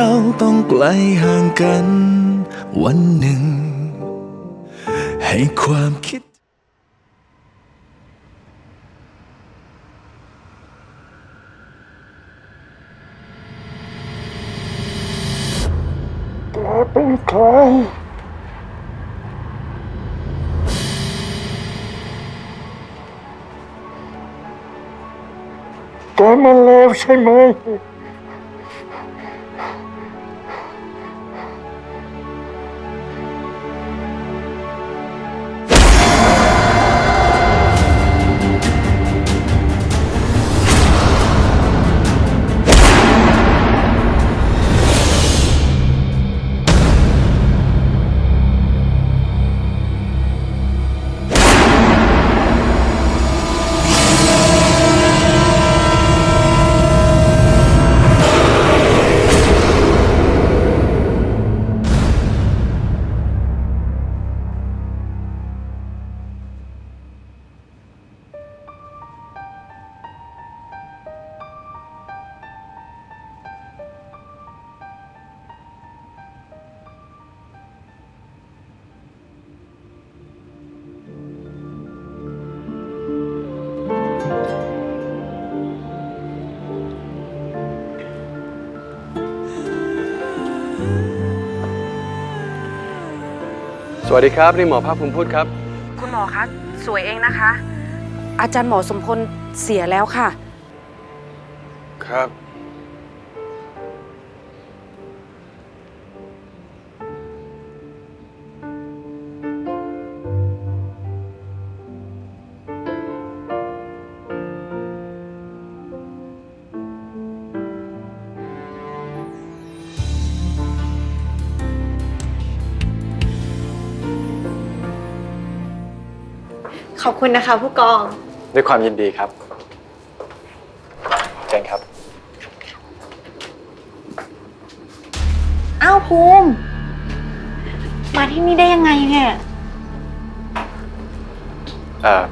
เราต้องไกลห่างกัน วันหนึ่ง ให้ความคิดแกเป็นใครแกมันเลวใช่ไหม สวัสดีครับ นี่หมอภาคภูมิพูดครับ คุณหมอคะสวยเองนะคะ อาจารย์หมอสมพลเสียแล้วค่ะ ครับ ขอบคุณนะคะผู้กอง ด้วยความยินดีครับเชิญครับ อ้าวภูมิ มาที่นี่ได้ยังไงเนี่ยเอ่อ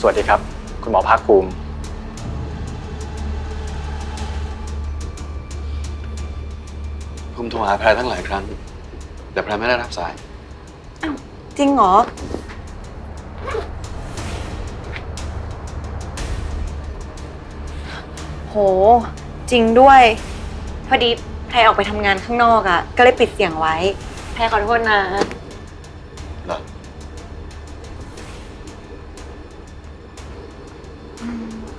สวัสดีครับ คุณหมอภาคภูมิ ผมโทรหาแพรตั้งหลายครั้ง แต่แพรไม่ได้รับสาย จริงเหรอ โห จริงด้วย พอดีแพรออกไปทำงานข้างนอกอะ่ะ ก็เลยปิดเสียงไว้ แพรขอโทษนะ เหรอ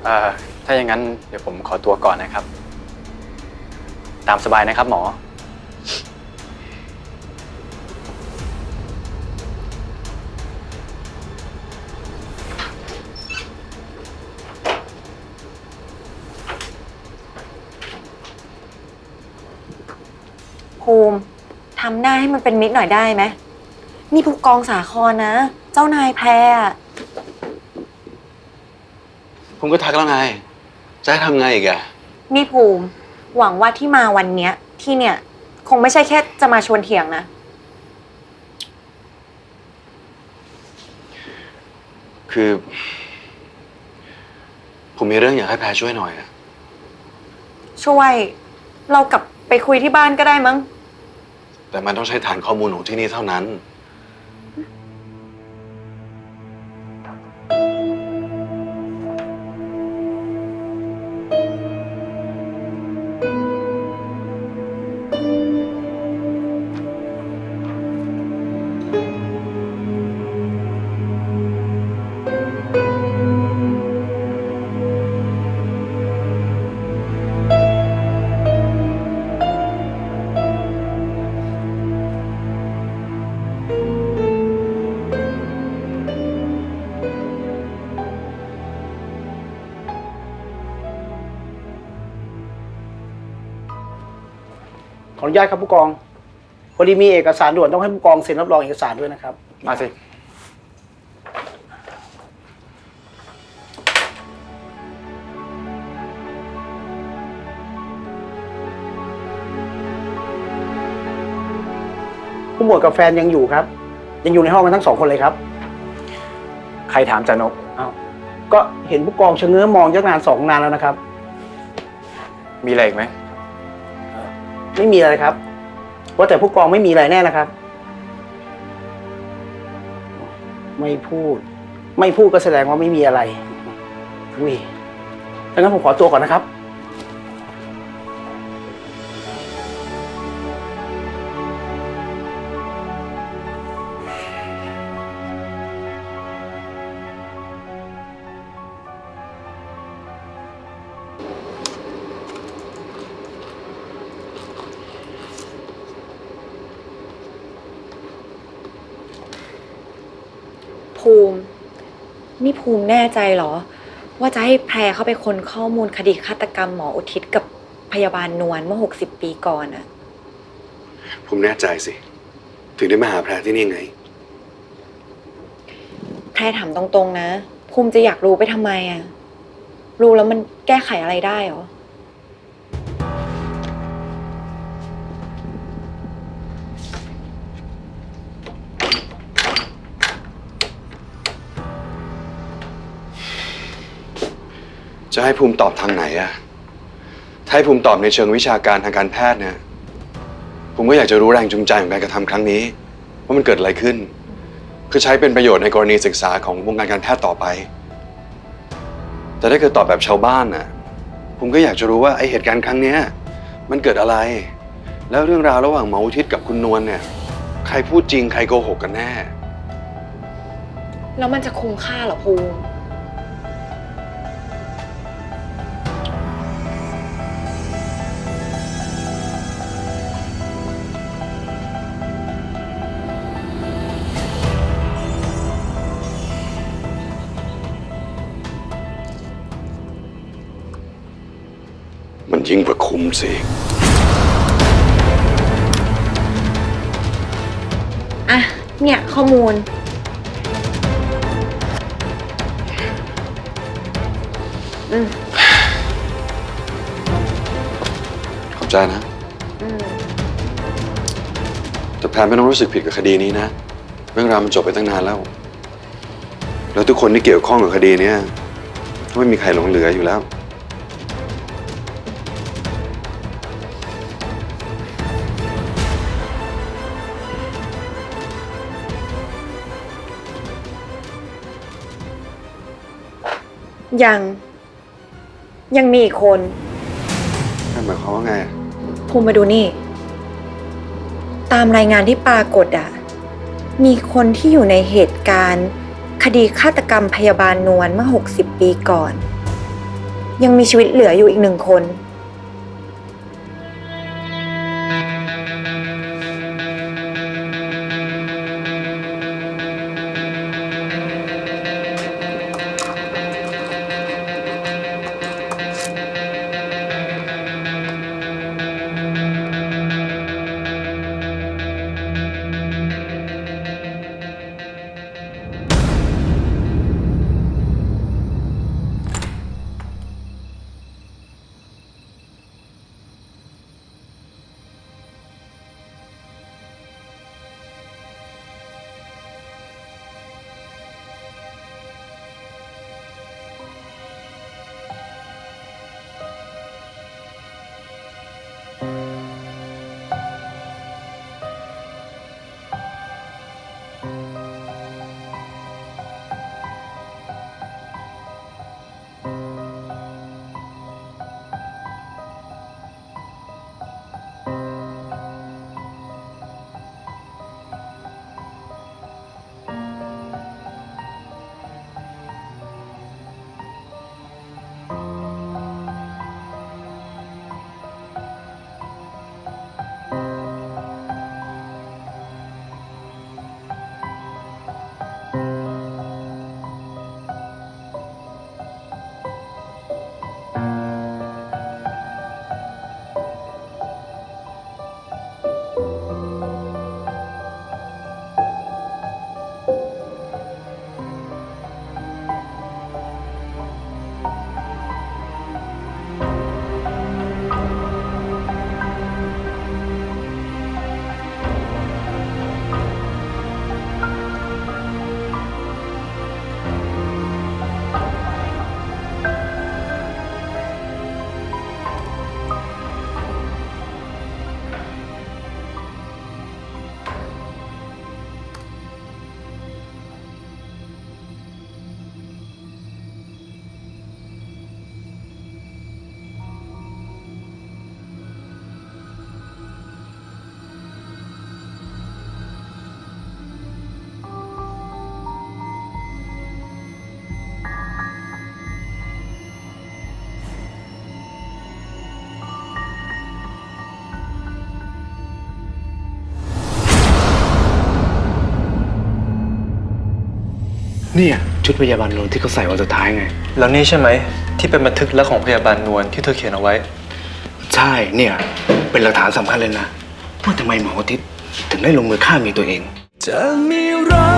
เอ่อถ้าอย่างนั้นเดี๋ยวผมขอตัวก่อนนะครับ ตามสบายนะครับหมอ ภูมิทำหน้าให้มันเป็นมิตรหน่อยได้ไหมนี่ผู้กองสาครนะ เจ้านายแพรอะผมก็ทักแล้วไง จะให้ทำไงอีกอะนี่ภูมิ หวังว่าที่มาวันเนี้ย ที่เนี่ย คงไม่ใช่แค่จะมาชวนเถียงนะ คือ ผมมีเรื่องอยากให้แพรช่วยหน่อยอะช่วย เรากลับไปคุยที่บ้านก็ได้มั้ง แต่มันต้องใช้ฐานข้อมูลของที่นี่เท่านั้น ออนุญาตครับผู้กอง พอดีมีเอกสารด่วนต้องให้ผู้กองเซ็นรับรองเอกสารด้วยนะครับ มาสิ ผู้หมวดกับแฟนยังอยู่ครับ ยังอยู่ในห้องกันทั้งสองคนเลยครับใครถามจานก อ้าวก็เห็นผู้กองชะเง้อมองยักนานสองนานแล้วนะครับ มีอะไรอีกไหม ไม่มีอะไรครับว่าแต่ผู้กองไม่มีอะไรแน่นะครับ ไม่พูด ไม่พูดก็แสดงว่าไม่มีอะไรอุ้ยดังนั้นผมขอตัวก่อนนะครับ ภูมิ นี่ภูมิแน่ใจเหรอ ว่าจะให้แพรเข้าไปค้นข้อมูลคดีฆาตกรรมหมออุทิศกับพยาบาลนวลเมื่อ 60 ปีก่อนอะผมแน่ใจสิ ถึงได้มาหาแพรที่นี่ไง แพรถามตรงๆนะ ภูมิจะอยากรู้ไปทำไมอะรู้แล้วมันแก้ไขอะไรได้เหรอ จะให้ภูมิตอบทางไหนอะถ้าให้ภูมิตอบในเชิงวิชาการทางการแพทย์เนี่ยผมก็อยากจะรู้แรงจูงใจของการกระทำครั้งนี้ ว่ามันเกิดอะไรขึ้นเพื่อใช้เป็นประโยชน์ในกรณีศึกษาของวงการการแพทย์ต่อไป แต่ถ้าเกิดตอบแบบชาวบ้านน่ะผมก็อยากจะรู้ว่าไอเหตุการณ์ครั้งเนี้ยมันเกิดอะไร แล้วเรื่องราวระหว่างหมออุทิศกับคุณนวลเนี่ย ใครพูดจริงใครโกหกกันแน่ แล้วมันจะคุ้มค่าเหรอภูมิ ยิ่งกว่าคุ้มสิ อะ เนี่ยข้อมูล อืม ขอบใจนะ อืม แต่แพนไม่ต้องรู้สึกผิดกับคดีนี้นะ เรื่องราวมันจบไปตั้งนานแล้ว แล้วทุกคนที่เกี่ยวข้องกับคดีเนี้ยก็ไม่มีใครหลงเหลืออยู่แล้ว ยัง ยังมีอีกคน นั่นหมายความว่าไงภูมิมาดูนี่ ตามรายงานที่ปรากฏอะมีคนที่อยู่ในเหตุการณ์ คดีฆาตกรรมพยาบาลนวลเมื่อ 60 ปีก่อน ยังมีชีวิตเหลืออยู่อีกหนึ่งคน เนี่ยชุดพยาบาลนวลที่เขาใส่วันสุดท้ายไง แล้วนี่ใช่ไหม ที่เป็นบันทึกและของพยาบาลนวลที่เธอเขียนเอาไว้ ใช่เนี่ย เป็นหลักฐานสำคัญเลยนะว่าทำไมหมออาทิตย์ถึงได้ลงมือฆ่าเมียตัวเอง จะมีรั